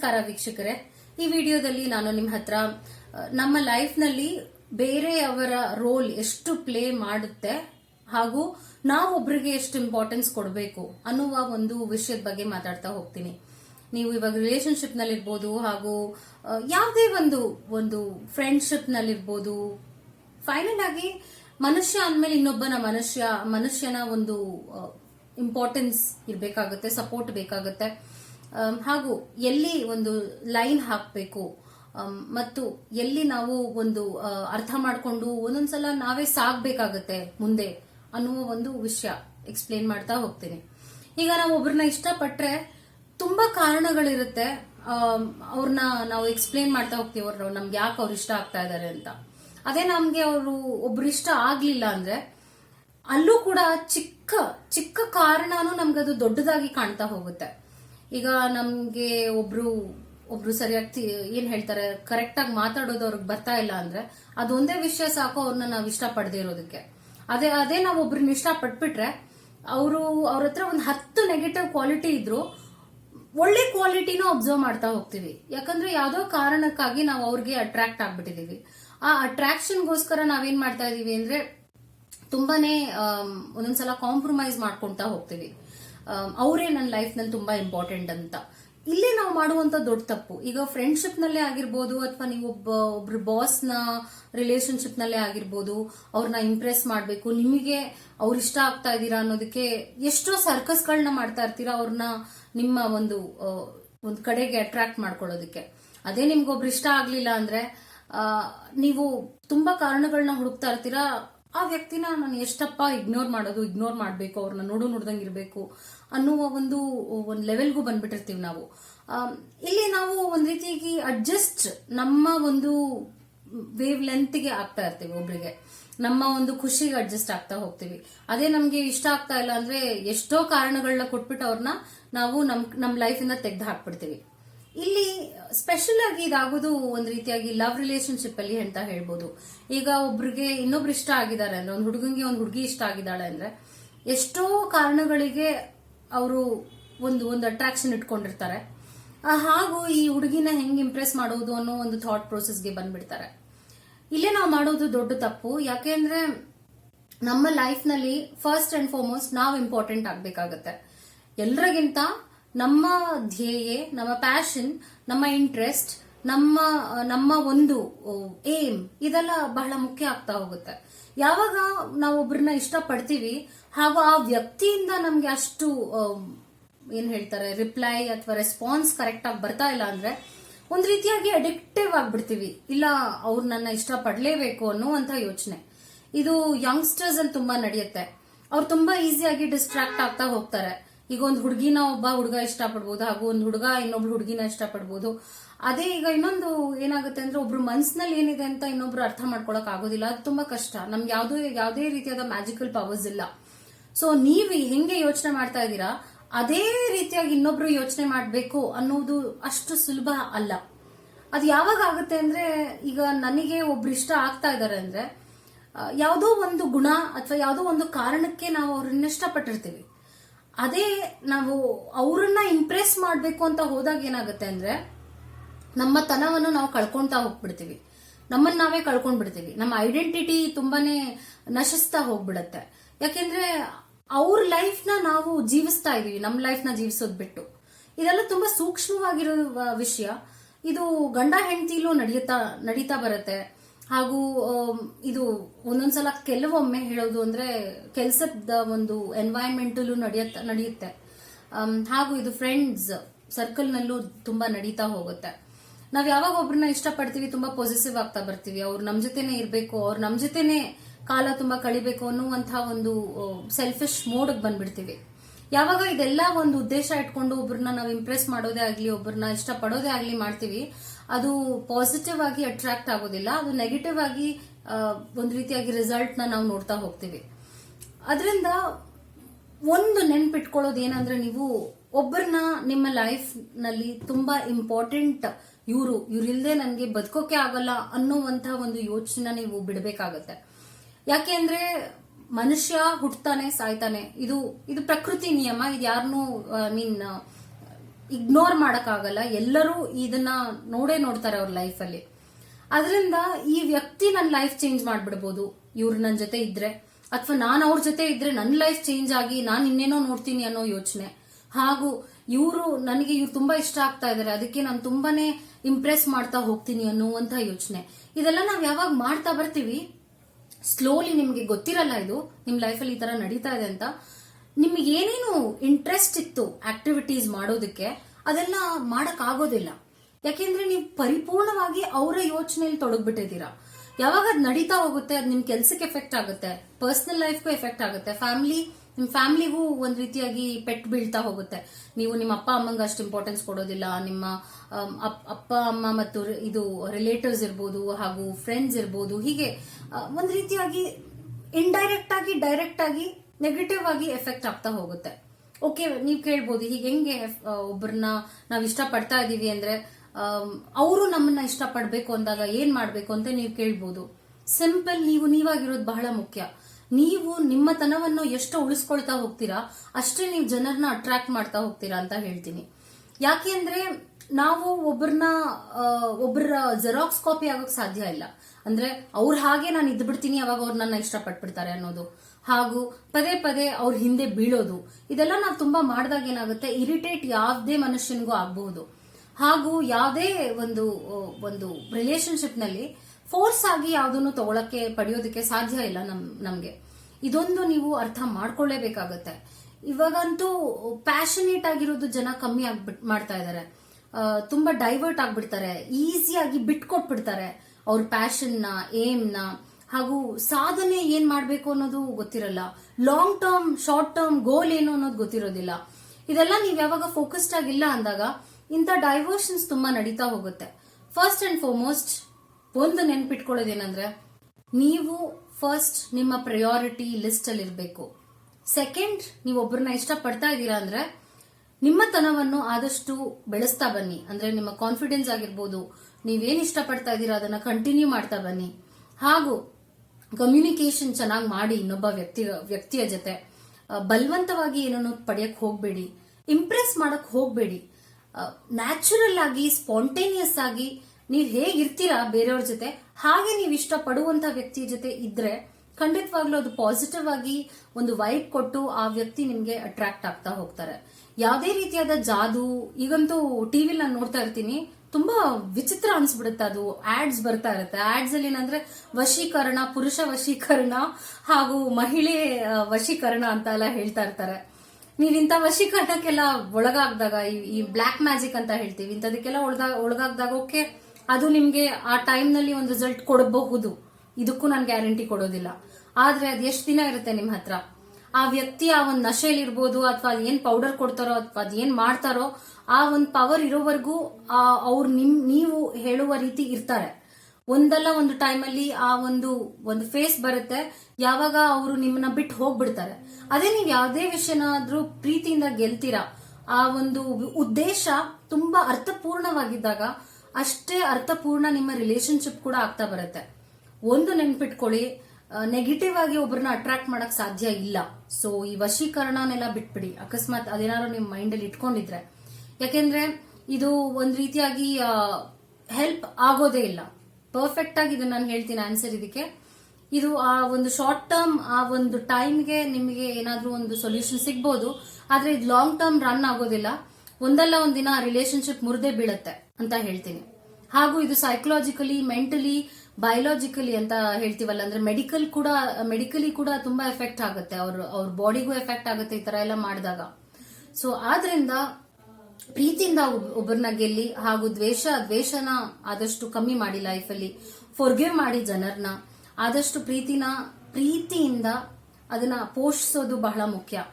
ನಮಸ್ಕಾರ ವೀಕ್ಷಕರೇ. ಈ ವಿಡಿಯೋದಲ್ಲಿ ನಾನು ನಿಮ್ಮ ಹತ್ರ ನಮ್ಮ ಲೈಫ್ನಲ್ಲಿ ಬೇರೆಯವರ ರೋಲ್ ಎಷ್ಟು ಪ್ಲೇ ಮಾಡುತ್ತೆ ಹಾಗೂ ನಾವೊಬ್ಬರಿಗೆ ಎಷ್ಟು ಇಂಪಾರ್ಟೆನ್ಸ್ ಕೊಡಬೇಕು ಅನ್ನುವ ಒಂದು ವಿಷಯದ ಬಗ್ಗೆ ಮಾತಾಡ್ತಾ ಹೋಗ್ತೀನಿ. ನೀವು ಇವಾಗ ರಿಲೇಶನ್ಶಿಪ್ ನಲ್ಲಿರ್ಬೋದು ಹಾಗೂ ಯಾವುದೇ ಒಂದು ಒಂದು ಫ್ರೆಂಡ್ಶಿಪ್ ನಲ್ಲಿರ್ಬೋದು. ಫೈನಲ್ ಆಗಿ ಮನುಷ್ಯ ಅಂದಮೇಲೆ ಇನ್ನೊಬ್ಬನ ಮನುಷ್ಯ, ಮನುಷ್ಯನ ಒಂದು ಇಂಪಾರ್ಟೆನ್ಸ್ ಇರಬೇಕಾಗುತ್ತೆ ಸಪೋರ್ಟ್ ಬೇಕಾಗುತ್ತೆ. ಹಾಗೂ ಎಲ್ಲಿ ಒಂದು ಲೈನ್ ಹಾಕಬೇಕು ಮತ್ತು ಎಲ್ಲಿ ನಾವು ಒಂದು ಅರ್ಥ ಮಾಡಿಕೊಂಡು ಒಂದೊಂದ್ಸಲ ನಾವೇ ಸಾಗಬೇಕಾಗತ್ತೆ ಮುಂದೆ ಅನ್ನುವ ಒಂದು ವಿಷಯ ಎಕ್ಸ್ಪ್ಲೇನ್ ಮಾಡ್ತಾ ಹೋಗ್ತೀನಿ. ಈಗ ನಾವು ಒಬ್ರನ್ನ ಇಷ್ಟಪಟ್ರೆ ತುಂಬಾ ಕಾರಣಗಳಿರುತ್ತೆ ಅವ್ರನ್ನ ನಾವು ಎಕ್ಸ್ಪ್ಲೇನ್ ಮಾಡ್ತಾ ಹೋಗ್ತೀವಿ, ಅವರು ನಮ್ಗೆ ಯಾಕೆ ಅವ್ರು ಇಷ್ಟ ಆಗ್ತಾ ಇದ್ದಾರೆ ಅಂತ. ಅದೇ ನಮ್ಗೆ ಅವರು ಒಬ್ರು ಇಷ್ಟ ಆಗ್ಲಿಲ್ಲ ಅಂದ್ರೆ ಅಲ್ಲೂ ಕೂಡ ಚಿಕ್ಕ ಚಿಕ್ಕ ಕಾರಣನೂ ಅದು ದೊಡ್ಡದಾಗಿ ಕಾಣ್ತಾ ಹೋಗುತ್ತೆ. ಈಗ ನಮ್ಗೆ ಒಬ್ರು ಒಬ್ರು ಸರಿಯಾಗಿ ಏನ್ ಹೇಳ್ತಾರೆ ಕರೆಕ್ಟ್ ಆಗಿ ಮಾತಾಡೋದು ಅವ್ರಿಗೆ ಬರ್ತಾ ಇಲ್ಲ ಅಂದ್ರೆ ಅದೊಂದೇ ವಿಷಯ ಸಾಕು ಅವ್ರನ್ನ ನಾವು ಇಷ್ಟಪಡದೇ ಇರೋದಕ್ಕೆ. ಅದೇ ಅದೇ ನಾವು ಒಬ್ರನ್ನ ಇಷ್ಟಪಟ್ಬಿಟ್ರೆ ಅವರು, ಅವ್ರ ಹತ್ರ ಒಂದು ಹತ್ತು ನೆಗೆಟಿವ್ ಕ್ವಾಲಿಟಿ ಇದ್ರು ಒಳ್ಳೆ ಕ್ವಾಲಿಟಿನೂ ಅಬ್ಸರ್ವ್ ಮಾಡ್ತಾ ಹೋಗ್ತೀವಿ. ಯಾಕಂದ್ರೆ ಯಾವ್ದೋ ಕಾರಣಕ್ಕಾಗಿ ನಾವು ಅವ್ರಿಗೆ ಅಟ್ರಾಕ್ಟ್ ಆಗ್ಬಿಟ್ಟಿದೀವಿ. ಆ ಅಟ್ರಾಕ್ಷನ್ಗೋಸ್ಕರ ನಾವೇನ್ ಮಾಡ್ತಾ ಇದೀವಿ ಅಂದ್ರೆ ತುಂಬಾನೇ ಒಂದೊಂದ್ಸಲ ಕಾಂಪ್ರಮೈಸ್ ಮಾಡ್ಕೊಂತಾ ಹೋಗ್ತೀವಿ. ಅವರೇ ನನ್ನ ಲೈಫ್ನಲ್ಲಿ ತುಂಬಾ ಇಂಪಾರ್ಟೆಂಟ್ ಅಂತ. ಇಲ್ಲಿ ನಾವು ಮಾಡುವಂತ ದೊಡ್ಡ ತಪ್ಪು. ಈಗ ಫ್ರೆಂಡ್ಶಿಪ್ ನಲ್ಲೇ ಆಗಿರ್ಬೋದು ಅಥವಾ ನೀವು ಒಬ್ಬ, ಒಬ್ರು ಬಾಸ್ನ ರಿಲೇಶನ್ಶಿಪ್ ನಲ್ಲೇ ಆಗಿರ್ಬೋದು ಅವ್ರನ್ನ ಇಂಪ್ರೆಸ್ ಮಾಡಬೇಕು, ನಿಮಗೆ ಅವ್ರು ಇಷ್ಟ ಆಗ್ತಾ ಇದ್ದೀರಾ ಅನ್ನೋದಕ್ಕೆ ಎಷ್ಟೋ ಸರ್ಕಸ್ಗಳನ್ನ ಮಾಡ್ತಾ ಇರ್ತೀರಾ ಅವ್ರನ್ನ ನಿಮ್ಮ ಒಂದು ಒಂದು ಕಡೆಗೆ ಅಟ್ರಾಕ್ಟ್ ಮಾಡ್ಕೊಳ್ಳೋದಕ್ಕೆ. ಅದೇ ನಿಮ್ಗೊಬ್ರು ಇಷ್ಟ ಆಗ್ಲಿಲ್ಲ ಅಂದ್ರೆ ನೀವು ತುಂಬಾ ಕಾರಣಗಳನ್ನ ಹುಡುಕ್ತಾ ಇರ್ತೀರಾ ಆ ವ್ಯಕ್ತಿನ ನಾನು ಎಷ್ಟಪ್ಪ ಇಗ್ನೋರ್ ಮಾಡೋದು ಇಗ್ನೋರ್ ಮಾಡಬೇಕು, ಅವ್ರನ್ನ ನೋಡು ನೋಡ್ದಂಗೆ ಇರಬೇಕು ಅನ್ನುವ ಒಂದು ಒಂದು ಲೆವೆಲ್ಗೂ ಬಂದ್ಬಿಟ್ಟಿರ್ತೀವಿ ನಾವು. ಇಲ್ಲಿ ನಾವು ಒಂದು ರೀತಿಯಾಗಿ ಅಡ್ಜಸ್ಟ್ ನಮ್ಮ ಒಂದು ವೇವ್ ಲೆಂತ್ಗೆ ಆಗ್ತಾ ಇರ್ತೀವಿ ಒಬ್ರಿಗೆ. ನಮ್ಮ ಒಂದು ಖುಷಿಗೆ ಅಡ್ಜಸ್ಟ್ ಆಗ್ತಾ ಹೋಗ್ತೀವಿ. ಅದೇ ನಮ್ಗೆ ಇಷ್ಟ ಆಗ್ತಾ ಇಲ್ಲ ಅಂದ್ರೆ ಎಷ್ಟೋ ಕಾರಣಗಳನ್ನ ಕೊಟ್ಬಿಟ್ಟು ಅವ್ರನ್ನ ನಾವು ನಮ್ ನಮ್ ಲೈಫಿಂದ ತೆಗೆದು ಹಾಕ್ಬಿಡ್ತೀವಿ. ಇಲ್ಲಿ ಸ್ಪೆಷಲ್ ಆಗಿ ಇದಾಗೋದು ಒಂದ್ ರೀತಿಯಾಗಿ ಲವ್ ರಿಲೇಶನ್ಶಿಪ್ ಅಲ್ಲಿ ಅಂತ ಹೇಳ್ಬೋದು. ಈಗ ಒಬ್ರಿಗೆ ಇನ್ನೊಬ್ರು ಇಷ್ಟ ಆಗಿದ್ದಾರೆ ಅಂದ್ರೆ, ಒಂದು ಹುಡುಗಂಗೆ ಒಂದು ಹುಡುಗಿ ಇಷ್ಟ ಆಗಿದ್ದಾಳೆ ಅಂದ್ರೆ, ಎಷ್ಟೋ ಕಾರಣಗಳಿಗೆ ಅವರು ಒಂದು ಒಂದು ಅಟ್ರಾಕ್ಷನ್ ಇಟ್ಕೊಂಡಿರ್ತಾರೆ. ಹಾಗೂ ಈ ಹುಡುಗಿನ ಹೆಂಗ್ ಇಂಪ್ರೆಸ್ ಮಾಡೋದು ಅನ್ನೋ ಒಂದು ಥಾಟ್ ಪ್ರೋಸೆಸ್ಗೆ ಬಂದ್ಬಿಡ್ತಾರೆ. ಇಲ್ಲೇ ನಾವು ಮಾಡೋದು ದೊಡ್ಡ ತಪ್ಪು. ಯಾಕೆಂದ್ರೆ ನಮ್ಮ ಲೈಫ್ನಲ್ಲಿ ಫಸ್ಟ್ ಅಂಡ್ ಫಾರ್ಮೋಸ್ಟ್ ನಾವು ಇಂಪಾರ್ಟೆಂಟ್ ಆಗ್ಬೇಕಾಗತ್ತೆ. ಎಲ್ಲರಿಗಿಂತ ನಮ್ಮ ಧ್ಯೇಯ, ನಮ್ಮ ಪ್ಯಾಷನ್ ನಮ್ಮ ಇಂಟ್ರೆಸ್ಟ್ ನಮ್ಮ ನಮ್ಮ ಒಂದು ಏಮ್ ಇದೆಲ್ಲ ಬಹಳ ಮುಖ್ಯ ಆಗ್ತಾ ಹೋಗುತ್ತೆ. ಯಾವಾಗ ನಾವು ಒಬ್ರನ್ನ ಇಷ್ಟಪಡ್ತೀವಿ, ಹಾಗೂ ಆ ವ್ಯಕ್ತಿಯಿಂದ ನಮ್ಗೆ ಅಷ್ಟು ಏನ್ ಹೇಳ್ತಾರೆ ರಿಪ್ಲೈ ಅಥವಾ ರೆಸ್ಪಾನ್ಸ್ ಕರೆಕ್ಟ್ ಆಗಿ ಬರ್ತಾ ಇಲ್ಲ ಅಂದ್ರೆ, ಒಂದ್ ರೀತಿಯಾಗಿ ಅಡಿಕ್ಟಿವ್ ಆಗ್ಬಿಡ್ತೀವಿ. ಇಲ್ಲ, ಅವ್ರು ನನ್ನ ಇಷ್ಟ ಪಡ್ಲೇಬೇಕು ಅನ್ನುವಂತ ಯೋಚನೆ. ಇದು ಯಂಗ್ಸ್ಟರ್ಸ್ ಅಲ್ಲಿ ತುಂಬಾ ನಡೆಯುತ್ತೆ. ಅವ್ರು ತುಂಬಾ ಈಸಿಯಾಗಿ ಡಿಸ್ಟ್ರಾಕ್ಟ್ ಆಗ್ತಾ ಹೋಗ್ತಾರೆ. ಈಗ ಒಂದು ಹುಡುಗಿನ ಒಬ್ಬ ಹುಡುಗ ಇಷ್ಟಪಡ್ಬೋದು, ಹಾಗೂ ಒಂದು ಹುಡುಗ ಇನ್ನೊಬ್ರು ಹುಡುಗಿನ ಇಷ್ಟಪಡ್ಬೋದು. ಅದೇ ಈಗ ಇನ್ನೊಂದು ಏನಾಗುತ್ತೆ ಅಂದ್ರೆ ಒಬ್ರು ಮನ್ಸಿನಲ್ಲಿ ಏನಿದೆ ಅಂತ ಇನ್ನೊಬ್ರು ಅರ್ಥ ಮಾಡ್ಕೊಳಕ್ ಆಗೋದಿಲ್ಲ. ಅದು ತುಂಬಾ ಕಷ್ಟ. ನಮ್ಗೆ ಯಾವ್ದು, ಯಾವುದೇ ರೀತಿಯಾದ ಮ್ಯಾಜಿಕಲ್ ಪವರ್ಸ್ ಇಲ್ಲ. ಸೊ ನೀವು ಹೆಂಗೆ ಯೋಚನೆ ಮಾಡ್ತಾ ಇದ್ದೀರಾ? ಅದೇ ರೀತಿಯಾಗಿ ಇನ್ನೊಬ್ರು ಯೋಚನೆ ಮಾಡಬೇಕು ಅನ್ನೋದು ಅಷ್ಟು ಸುಲಭ ಅಲ್ಲ. ಅದು ಯಾವಾಗ ಆಗುತ್ತೆ ಅಂದ್ರೆ, ಈಗ ನನಗೆ ಒಬ್ರು ಇಷ್ಟ ಆಗ್ತಾ ಇದ್ದಾರೆ ಅಂದ್ರೆ ಯಾವುದೋ ಒಂದು ಗುಣ ಅಥವಾ ಯಾವುದೋ ಒಂದು ಕಾರಣಕ್ಕೆ ನಾವು ಅವ್ರನ್ನ ಇಷ್ಟಪಟ್ಟಿರ್ತೀವಿ. ಅದೇ ನಾವು ಅವ್ರನ್ನ ಇಂಪ್ರೆಸ್ ಮಾಡಬೇಕು ಅಂತ ಹೋದಾಗ ಏನಾಗುತ್ತೆ ಅಂದ್ರೆ ನಮ್ಮ ತನವನ್ನು ನಾವು ಕಳ್ಕೊಂತಾ ಹೋಗ್ಬಿಡ್ತೀವಿ. ನಮ್ಮನ್ನ ನಾವೇ ಕಳ್ಕೊಂಡ್ಬಿಡ್ತೀವಿ. ನಮ್ಮ ಐಡೆಂಟಿಟಿ ತುಂಬಾನೇ ನಶಿಸ್ತಾ ಹೋಗ್ಬಿಡತ್ತೆ. ಯಾಕೆಂದ್ರೆ ಅವ್ರ ಲೈಫ್ನ ನಾವು ಜೀವಿಸ್ತಾ ಇದೀವಿ. ನಮ್ಮ ಲೈಫ್ನ ಜೀವಿಸೋದ್ ಬಿಟ್ಟು. ಇದೆಲ್ಲ ತುಂಬಾ ಸೂಕ್ಷ್ಮವಾಗಿರೋ ವಿಷಯ. ಇದು ಗಂಡ ಹೆಂಡತಿಲೂ ನಡೆಯುತ್ತಾ, ನಡೀತಾ ಬರುತ್ತೆ. ಹಾಗೂ ಇದು ಒಂದೊಂದ್ಸಲ ಕೆಲವೊಮ್ಮೆ ಹೇಳೋದು ಅಂದ್ರೆ ಕೆಲಸದ ಒಂದು ಎನ್ವೈರನ್ಮೆಂಟಲ್ಲೂ ನಡೆಯುತ್ತ, ನಡೆಯುತ್ತೆ. ಹಾಗೂ ಇದು ಫ್ರೆಂಡ್ಸ್ ಸರ್ಕಲ್ನಲ್ಲೂ ತುಂಬಾ ನಡೀತಾ ಹೋಗುತ್ತೆ. ನಾವ್ ಯಾವಾಗ ಒಬ್ರನ್ನ ಇಷ್ಟಪಡ್ತೀವಿ, ತುಂಬಾ ಪೊಸೆಸಿವ್ ಆಗ್ತಾ ಬರ್ತೀವಿ. ಅವ್ರು ನಮ್ ಜೊತೆನೆ ಇರಬೇಕು, ಅವ್ರ ನಮ್ ಜೊತೆನೆ ಕಾಲ ತುಂಬಾ ಕಳಿಬೇಕು ಅನ್ನುವಂತಹ ಒಂದು ಸೆಲ್ಫಿಶ್ ಮೋಡ್ ಬಂದ್ಬಿಡ್ತೀವಿ. ಯಾವಾಗ ಇದೆಲ್ಲ ಒಂದು ಉದ್ದೇಶ ಇಟ್ಕೊಂಡು ಒಬ್ರನ್ನ ನಾವು ಇಂಪ್ರೆಸ್ ಮಾಡೋದೇ ಆಗ್ಲಿ, ಒಬ್ರನ್ನ ಇಷ್ಟಪಡೋದೇ ಆಗ್ಲಿ ಮಾಡ್ತೀವಿ ಅದು ಪಾಸಿಟಿವ್ ಆಗಿ ಅಟ್ರಾಕ್ಟ್ ಆಗೋದಿಲ್ಲ. ಅದು ನೆಗೆಟಿವ್ ಆಗಿ ಒಂದು ರೀತಿಯಾಗಿ ರಿಸಲ್ಟ್ನ ನಾವು ನೋಡ್ತಾ ಹೋಗ್ತೀವಿ. ಅದರಿಂದ ಒಂದು ನೆನ್ಪಿಟ್ಕೊಳ್ಳೋದು ಏನಂದ್ರೆ ನೀವು ಒಬ್ಬರನ್ನ ನಿಮ್ಮ ಲೈಫ್ನಲ್ಲಿ ತುಂಬಾ ಇಂಪಾರ್ಟೆಂಟ್ ಇವರು ಇವ್ರಿಲ್ದೆ ನನಗೆ ಬದುಕೋಕೆ ಆಗಲ್ಲ ಅನ್ನುವಂತ ಒಂದು ಯೋಚನೆ ನೀವು ಬಿಡಬೇಕಾಗತ್ತೆ. ಯಾಕೆ ಅಂದ್ರೆ ಮನುಷ್ಯ ಹುಟ್ಟತಾನೆ ಸಾಯ್ತಾನೆ. ಇದು ಇದು ಪ್ರಕೃತಿ ನಿಯಮ. ಇದು ಯಾರನ್ನೂ ಐ ಮೀನ್ ಇಗ್ನೋರ್ ಮಾಡಕ್ಕಾಗಲ್ಲ. ಎಲ್ಲರೂ ಇದನ್ನ ನೋಡೇ ನೋಡ್ತಾರೆ ಅವ್ರ ಲೈಫಲ್ಲಿ ಅದರಿಂದ ಈ ವ್ಯಕ್ತಿ ನನ್ನ ಲೈಫ್ ಚೇಂಜ್ ಮಾಡ್ಬಿಡ್ಬೋದು. ಇವ್ರು ನನ್ನ ಜೊತೆ ಇದ್ರೆ, ಅಥವಾ ನಾನು ಅವ್ರ ಜೊತೆ ಇದ್ರೆ ನನ್ನ ಲೈಫ್ ಚೇಂಜ್ ಆಗಿ ನಾನು ಇನ್ನೇನೋ ನೋಡ್ತೀನಿ ಅನ್ನೋ ಯೋಚನೆ. ಹಾಗೂ ಇವರು ನನಗೆ ಇವ್ರು ತುಂಬಾ ಇಷ್ಟ ಆಗ್ತಾ ಇದಾರೆ, ಅದಕ್ಕೆ ನಾನು ತುಂಬಾನೇ ಇಂಪ್ರೆಸ್ ಮಾಡ್ತಾ ಹೋಗ್ತೀನಿ ಅನ್ನುವಂತ ಯೋಚನೆ. ಇದೆಲ್ಲ ನಾವ್ ಯಾವಾಗ ಮಾಡ್ತಾ ಬರ್ತೀವಿ? ಸ್ಲೋಲಿ ನಿಮ್ಗೆ ಗೊತ್ತಿರಲ್ಲ ಇದು. ನಿಮ್ ಲೈಫಲ್ಲಿ ಈ ತರ ನಡೀತಾ ಇದೆ ಅಂತ. ನಿಮ್ಗೆ ಏನೇನು ಇಂಟ್ರೆಸ್ಟ್ ಇತ್ತು ಆಕ್ಟಿವಿಟೀಸ್ ಮಾಡೋದಕ್ಕೆ ಅದೆಲ್ಲ ಮಾಡಕ್ ಆಗೋದಿಲ್ಲ ಯಾಕೆಂದ್ರೆ ನೀವು ಪರಿಪೂರ್ಣವಾಗಿ ಅವರ ಯೋಚನೆಯಲ್ಲಿ ತೊಡಗ್ಬಿಟ್ಟಿದ್ದೀರಾ. ಯಾವಾಗ ಅದ್ ನಡೀತಾ ಹೋಗುತ್ತೆ, ಅದ್ ನಿಮ್ ಕೆಲ್ಸಕ್ಕೆ ಎಫೆಕ್ಟ್ ಆಗುತ್ತೆ ಪರ್ಸನಲ್ ಲೈಫ್ಗೂ ಎಫೆಕ್ಟ್ ಆಗುತ್ತೆ. ಫ್ಯಾಮಿಲಿ ನಿಮ್ ಫ್ಯಾಮಿಲಿಗೂ ಒಂದ್ ರೀತಿಯಾಗಿ ಪೆಟ್ ಬೀಳ್ತಾ ಹೋಗುತ್ತೆ. ನೀವು ನಿಮ್ಮ ಅಪ್ಪ, ಅಮ್ಮಂಗೆ ಅಷ್ಟು ಇಂಪಾರ್ಟೆನ್ಸ್ ಕೊಡೋದಿಲ್ಲ, ನಿಮ್ಮ ಅಪ್ಪ, ಅಮ್ಮ ಮತ್ತು ಇದು ರಿಲೇಟಿವ್ಸ್ ಇರ್ಬೋದು ಹಾಗೂ ಫ್ರೆಂಡ್ಸ್ ಇರ್ಬೋದು, ಹೀಗೆ ಒಂದ್ ರೀತಿಯಾಗಿ ಇಂಡೈರೆಕ್ಟ್ ಆಗಿ ಡೈರೆಕ್ಟ್ ಆಗಿ ನೆಗೆಟಿವ್ ಆಗಿ ಎಫೆಕ್ಟ್ ಆಗ್ತಾ ಹೋಗುತ್ತೆ. ಓಕೆ ನೀವು ಕೇಳ್ಬೋದು, ಹೀಗೆ ಹೆಂಗೆ ಒಬ್ಬರನ್ನ ನಾವು ನಾವ್ ಇಷ್ಟ ಪಡ್ತಾ ಇದೀವಿ ಅಂದ್ರೆ ಅವರು ನಮ್ಮನ್ನ ಇಷ್ಟಪಡಬೇಕು ಅಂದಾಗ ಏನ್ ಮಾಡ್ಬೇಕು ಅಂತ ನೀವು ಕೇಳ್ಬೋದು. ಸಿಂಪಲ್ ನೀವು ನೀವಾಗಿರೋದು ಬಹಳ ಮುಖ್ಯ. ನೀವು ನಿಮ್ಮ ತನವನ್ನು ಎಷ್ಟು ಉಳಿಸ್ಕೊಳ್ತಾ ಹೋಗ್ತೀರಾ, ಅಷ್ಟೇ ನೀವು ಜನರನ್ನ ಅಟ್ರಾಕ್ಟ್ ಮಾಡ್ತಾ ಹೋಗ್ತೀರಾ ಅಂತ ಹೇಳ್ತೀನಿ. ಯಾಕೆ ಅಂದ್ರೆ, ನಾವು ಒಬ್ಬರನ್ನ ಒಬ್ಬರ ಜೆರಾಕ್ಸ್ ಕಾಪಿ ಆಗೋಕ್ ಸಾಧ್ಯ ಇಲ್ಲ. ಅಂದ್ರೆ ಅವ್ರ ಹಾಗೆ ನಾನು ಇದ್ದು ಬಿಡ್ತೀನಿ ಅವಾಗ ಅವ್ರು ನನ್ನ ಇಷ್ಟಪಟ್ಬಿಡ್ತಾರೆ ಅನ್ನೋದು. ಹಾಗೂ ಪದೇ ಪದೇ ಅವ್ರ ಹಿಂದೆ ಬೀಳೋದು. ಇದೆಲ್ಲ ನಾವು ತುಂಬಾ ಮಾಡಿದಾಗ ಏನಾಗುತ್ತೆ? ಇರಿಟೇಟ್ ಯಾವುದೇ ಮನುಷ್ಯನಿಗೂ ಆಗಬಹುದು ಹಾಗೂ ಯಾವುದೇ ಒಂದು ಒಂದು ರಿಲೇಶನ್ಶಿಪ್ನಲ್ಲಿ ಫೋರ್ಸ್ ಆಗಿ ಯಾವುದನ್ನು ತಗೊಳಕ್ಕೆ, ಪಡೆಯೋದಕ್ಕೆ ಸಾಧ್ಯ ಇಲ್ಲ ನಮ್, ನಮ್ಗೆ. ಇದೊಂದು ನೀವು ಅರ್ಥ ಮಾಡ್ಕೊಳ್ಳೇಬೇಕಾಗತ್ತೆ. ಇವಾಗಂತೂ ಪ್ಯಾಷನೇಟ್ ಆಗಿರೋದು ಜನ ಕಮ್ಮಿ ಆಗ್ಬಿಟ್, ಮಾಡ್ತಾ ಇದ್ದಾರೆ ತುಂಬಾ ಡೈವರ್ಟ್ ಆಗ್ಬಿಡ್ತಾರೆ. ಈಸಿಯಾಗಿ ಬಿಟ್ಕೊಟ್ಬಿಡ್ತಾರೆ ಅವ್ರ ಪ್ಯಾಷನ್ನ ಏಮ್ನ ಹಾಗೂ ಸಾಧನೆ ಏನ್ ಮಾಡಬೇಕು ಅನ್ನೋದು ಗೊತ್ತಿರಲ್ಲ. Long term short term goal ಏನು ಅನ್ನೋದು ಗೊತ್ತಿರೋದಿಲ್ಲ. ಇದೆಲ್ಲ ನೀವು ಯಾವಾಗ ಫೋಕಸ್ಡ್ ಆಗಿಲ್ಲ ಅಂದಾಗ ಇಂಥ ಡೈವರ್ಷನ್ಸ್ ತುಂಬಾ ನಡೀತಾ ಹೋಗುತ್ತೆ. ಫಸ್ಟ್ ಅಂಡ್ ಫಾರ್ಮೋಸ್ಟ್ ಒಂದು ನೆನ್ಪಿಟ್ಕೊಳ್ಳೋದೇನಂದ್ರೆ ನೀವು ಫಸ್ಟ್ ನಿಮ್ಮ ಪ್ರಯಾರಿಟಿ ಲಿಸ್ಟ್ ಅಲ್ಲಿ ಇರಬೇಕು. ಸೆಕೆಂಡ್ ನೀವು ಒಬ್ಬರನ್ನ ಇಷ್ಟ ಪಡ್ತಾ ಇದ್ದೀರಾ ಅಂದ್ರೆ ನಿಮ್ಮ ತನವನ್ನು ಆದಷ್ಟು ಬೆಳೆಸ್ತಾ ಬನ್ನಿ. ಅಂದ್ರೆ ನಿಮ್ಮ ಕಾನ್ಫಿಡೆನ್ಸ್ ಆಗಿರ್ಬೋದು, ನೀವೇನ್ ಇಷ್ಟಪಡ್ತಾ ಇದ್ದೀರಾ ಅದನ್ನ ಕಂಟಿನ್ಯೂ ಮಾಡ್ತಾ ಬನ್ನಿ. ಹಾಗೂ ಕಮ್ಯುನಿಕೇಶನ್ ಚೆನ್ನಾಗಿ ಮಾಡಿ ಇನ್ನೊಬ್ಬ ವ್ಯಕ್ತಿ, ವ್ಯಕ್ತಿಯ ಜೊತೆ. ಬಲವಂತವಾಗಿ ಏನನ್ನು ಪಡೆಯಕ್ ಹೋಗ್ಬೇಡಿ. ಇಂಪ್ರೆಸ್ ಮಾಡಕ್ ಹೋಗ್ಬೇಡಿ. ನ್ಯಾಚುರಲ್ ಆಗಿ ಸ್ಪಾಂಟೇನಿಯಸ್ ಆಗಿ ನೀವು ಹೇಗಿರ್ತೀರಾ ಬೇರೆಯವ್ರ ಜೊತೆ, ಹಾಗೆ ನೀವು ಇಷ್ಟ ಪಡುವಂತ ವ್ಯಕ್ತಿಯ ಜೊತೆ ಇದ್ರೆ ಖಂಡಿತವಾಗ್ಲೂ ಅದು ಪಾಸಿಟಿವ್ ಆಗಿ ಒಂದು ವೈಬ್ ಕೊಟ್ಟು ಆ ವ್ಯಕ್ತಿ ನಿಮ್ಗೆ ಅಟ್ರಾಕ್ಟ್ ಆಗ್ತಾ ಹೋಗ್ತಾರೆ. ಯಾವುದೇ ರೀತಿಯಾದ ಜಾದು, ಈಗಂತೂ ಟಿವಿಲಿ ನಾನು ನೋಡ್ತಾ ಇರ್ತೀನಿ ತುಂಬಾ ವಿಚಿತ್ರ ಅನ್ಸ್ಬಿಡುತ್ತೆ ಅದು ಆಡ್ಸ್ ಬರ್ತಾ ಇರುತ್ತೆ. ಆಡ್ಸ್ ಅಲ್ಲಿ ಏನಂದ್ರೆ ವಶೀಕರಣ, ಪುರುಷ ವಶೀಕರಣ ಹಾಗೂ ಮಹಿಳೆ ವಶೀಕರಣ ಅಂತ ಎಲ್ಲ ಹೇಳ್ತಾ ಇರ್ತಾರೆ. ನೀವ್ ಇಂಥ ವಶೀಕರಣಕ್ಕೆಲ್ಲ ಒಳಗಾಗ್ದಾಗ ಈ- ಬ್ಲಾಕ್ ಮ್ಯಾಜಿಕ್ ಅಂತ ಹೇಳ್ತೀವಿ. ಇಂಥದಕ್ಕೆಲ್ಲ ಒಳಗ ಒಳಗಾಗ್ದಾಗ ಓಕೆ, ಅದು ನಿಮ್ಗೆ ಆ ಟೈಮ್ನಲ್ಲಿ ಒಂದು ರಿಸಲ್ಟ್ ಕೊಡಬಹುದು. ಇದಕ್ಕೂ ನಾನು ಗ್ಯಾರಂಟಿ ಕೊಡೋದಿಲ್ಲ. ಆದ್ರೆ ಅದು ಎಷ್ಟು ದಿನ ಇರುತ್ತೆ ನಿಮ್ ಹತ್ರ? ಆ ವ್ಯಕ್ತಿ ಆ ಒಂದು ನಶೆಯಲ್ಲಿ ಇರ್ಬೋದು ಅಥವಾ ಏನ್ ಪೌಡರ್ ಕೊಡ್ತಾರೋ ಅಥವಾ ಅದ್ ಏನ್ ಮಾಡ್ತಾರೋ ಆ ಒಂದು ಪವರ್ ಇರೋವರೆಗೂ ಅವ್ರು ನಿಮ್, ನೀವು ಹೇಳುವ ರೀತಿ ಇರ್ತಾರೆ. ಒಂದಲ್ಲ ಒಂದು ಟೈಮಲ್ಲಿ ಆ ಒಂದು ಒಂದು ಫೇಸ್ ಬರುತ್ತೆ. ಯಾವಾಗ ಅವರು ನಿಮ್ಮನ್ನ ಬಿಟ್ಟು ಹೋಗ್ಬಿಡ್ತಾರೆ. ಅದೇ ನೀವು ಯಾವುದೇ ವಿಷಯನಾದ್ರೂ ಪ್ರೀತಿಯಿಂದ ಗೆಲ್ತೀರಾ, ಆ ಒಂದು ಉದ್ದೇಶ ತುಂಬಾ ಅರ್ಥಪೂರ್ಣವಾಗಿದ್ದಾಗ ಅಷ್ಟೇ ಅರ್ಥಪೂರ್ಣ ನಿಮ್ಮ ರಿಲೇಶನ್ಶಿಪ್ ಕೂಡ ಆಗ್ತಾ ಬರುತ್ತೆ. ಒಂದು ನೆನ್ಪಿಟ್ಕೊಳ್ಳಿ ನೆಗೆಟಿವ್ ಆಗಿ ಒಬ್ಬರನ್ನ ಅಟ್ರಾಕ್ಟ್ ಮಾಡಕ್ ಸಾಧ್ಯ ಇಲ್ಲ. ಸೊ ಈ ವಶೀಕರಣನೆಲ್ಲ ಬಿಟ್ಬಿಡಿ. ಅಕಸ್ಮಾತ್ ಅದೇನಾದ್ರು ನಿಮ್ ಮೈಂಡ್ ಅಲ್ಲಿ ಇಟ್ಕೊಂಡಿದ್ರೆ. ಯಾಕೆಂದ್ರೆ ಇದು ಒಂದ್ ರೀತಿಯಾಗಿ ಹೆಲ್ಪ್ ಆಗೋದೇ ಇಲ್ಲ. ಪರ್ಫೆಕ್ಟ್ ಆಗಿ ಇದು ನಾನು ಹೇಳ್ತೀನಿ ಆನ್ಸರ್ ಇದಕ್ಕೆ. ಇದು ಆ ಒಂದು ಶಾರ್ಟ್ ಟರ್ಮ್ ಆ ಒಂದು ಟೈಮ್ಗೆ ನಿಮಗೆ ಏನಾದ್ರೂ ಒಂದು ಸೊಲ್ಯೂಷನ್ ಸಿಗ್ಬೋದು. ಆದ್ರೆ ಇದು ಲಾಂಗ್ ಟರ್ಮ್ ರನ್ ಆಗೋದಿಲ್ಲ ಒಂದಲ್ಲ ಒಂದಿನ ರಿಲೇಶನ್ಶಿಪ್ ಮುರಿದೇ ಬೀಳುತ್ತೆ ಅಂತ ಹೇಳ್ತೀನಿ. ಹಾಗೂ ಇದು ಸೈಕಲಾಜಿಕಲಿ ಮೆಂಟಲಿ ಬಯೋಲಾಜಿಕಲಿ ಅಂತ ಹೇಳ್ತೀವಲ್ಲ, ಅಂದ್ರೆ ಮೆಡಿಕಲ್ ಕೂಡ ಮೆಡಿಕಲಿ ಕೂಡ ತುಂಬಾ ಎಫೆಕ್ಟ್ ಆಗುತ್ತೆ. ಅವ್ರ ಅವ್ರ ಬಾಡಿಗೂ ಎಫೆಕ್ಟ್ ಆಗುತ್ತೆ ಈ ತರ ಎಲ್ಲ ಮಾಡಿದಾಗ. ಸೊ ಆದ್ರಿಂದ ಪ್ರೀತಿಯಿಂದ ಒಬ್- ಒಬ್ಬರನ್ನ ಗೆಲ್ಲಿ ಹಾಗೂ ದ್ವೇಷ, ದ್ವೇಷನ ಆದಷ್ಟು ಕಮ್ಮಿ ಮಾಡಿ ಲೈಫಲ್ಲಿ ಫೊರ್ಗಿವ್ ಮಾಡಿ ಜನರನ್ನ ಆದಷ್ಟು ಪ್ರೀತಿನ, ಪ್ರೀತಿಯಿಂದ ಅದನ್ನ ಪೋಷಿಸೋದು ಬಹಳ ಮುಖ್ಯ.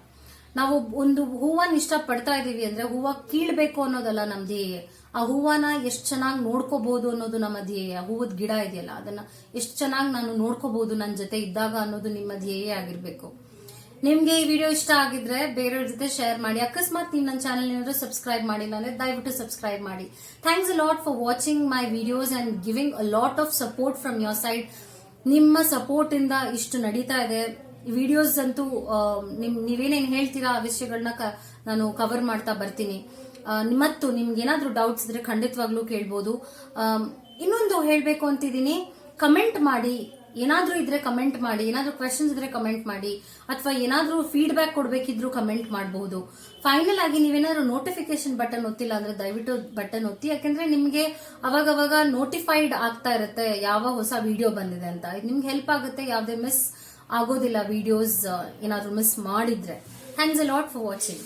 ನಾವು ಒಂದು ಹೂವನ್ನ ಇಷ್ಟ ಪಡ್ತಾ ಇದೀವಿ ಅಂದ್ರೆ ಹೂವ ಕೀಳ್ಬೇಕು ಅನ್ನೋದಲ್ಲ ನಮ್ ಧ್ಯೇಯ. ಆ ಹೂವನ ಎಷ್ಟು ಚೆನ್ನಾಗಿ ನೋಡ್ಕೋಬಹುದು ಅನ್ನೋದು ನಮ್ಮ ಧ್ಯೇಯ. ಹೂವದ ಗಿಡ ಇದೆಯಲ್ಲ, ಅದನ್ನ ಎಷ್ಟು ಚೆನ್ನಾಗಿ ನಾನು ನೋಡ್ಕೋಬಹುದು ನನ್ನ ಜೊತೆ ಇದ್ದಾಗ ಅನ್ನೋದು ನಿಮ್ಮ ಧ್ಯೇಯ ಆಗಿರ್ಬೇಕು. ನಿಮ್ಗೆ ಈ ವಿಡಿಯೋ ಇಷ್ಟ ಆಗಿದ್ರೆ ಬೇರೆಯವ್ರ ಜೊತೆ ಶೇರ್ ಮಾಡಿ. ಅಕಸ್ಮಾತ್ ನೀವು ನನ್ನ ಚಾನಲ್ ಏನಾದ್ರು ಸಬ್ಸ್ಕ್ರೈಬ್ ಮಾಡಿಲ್ಲ ಅಂದ್ರೆ ದಯವಿಟ್ಟು ಸಬ್ಸ್ಕ್ರೈಬ್ ಮಾಡಿ. Thanks a lot for watching my videos and giving a lot of support from your side ನಿಮ್ಮ ಸಪೋರ್ಟ್ ಇಂದ ಇಷ್ಟು ನಡೀತಾ ಇದೆ. ವಿಡಿಯೋಸ್ ಅಂತೂ ನಿಮ್, ನೀವೇನೇನ್ ಹೇಳ್ತೀರಾ ಆ ವಿಷಯಗಳನ್ನ ನಾನು ಕವರ್ ಮಾಡ್ತಾ ಬರ್ತೀನಿ. ಮತ್ತು ನಿಮ್ಗೆ ಏನಾದ್ರೂ ಡೌಟ್ಸ್ ಇದ್ರೆ ಖಂಡಿತವಾಗ್ಲೂ ಕೇಳ್ಬೋದು. ಇನ್ನೊಂದು ಹೇಳ್ಬೇಕು ಅಂತಿದ್ದೀನಿ. ಕಮೆಂಟ್ ಮಾಡಿ. ಏನಾದ್ರೂ ಇದ್ರೆ ಕಮೆಂಟ್ ಮಾಡಿ. ಏನಾದ್ರೂ ಕ್ವೆಶನ್ಸ್ ಇದ್ರೆ ಕಮೆಂಟ್ ಮಾಡಿ. ಅಥವಾ ಏನಾದ್ರೂ ಫೀಡ್ಬ್ಯಾಕ್ ಕೊಡ್ಬೇಕಿದ್ರು ಕಮೆಂಟ್ ಮಾಡಬಹುದು ಫೈನಲ್ ಆಗಿ ನೀವೇನಾದ್ರು ನೋಟಿಫಿಕೇಶನ್ ಬಟನ್ ಒತ್ತಿಲ್ಲ ಅಂದ್ರೆ ದಯವಿಟ್ಟು ಬಟನ್ ಒತ್ತಿ. ಯಾಕಂದ್ರೆ ನಿಮ್ಗೆ ಅವಾಗ ಅವಾಗ ನೋಟಿಫೈಡ್ ಆಗ್ತಾ ಇರುತ್ತೆ ಯಾವ ಹೊಸ ವಿಡಿಯೋ ಬಂದಿದೆ ಅಂತ. ನಿಮ್ಗೆ ಹೆಲ್ಪ್ ಆಗುತ್ತೆ, ಯಾವ್ದೇ ಮಿಸ್ ಆಗೋದಿಲ್ಲ ವಿಡಿಯೋಸ್ ಏನಾದರೂ ಮಿಸ್ ಮಾಡಿದ್ರೆ. Thanks a lot for watching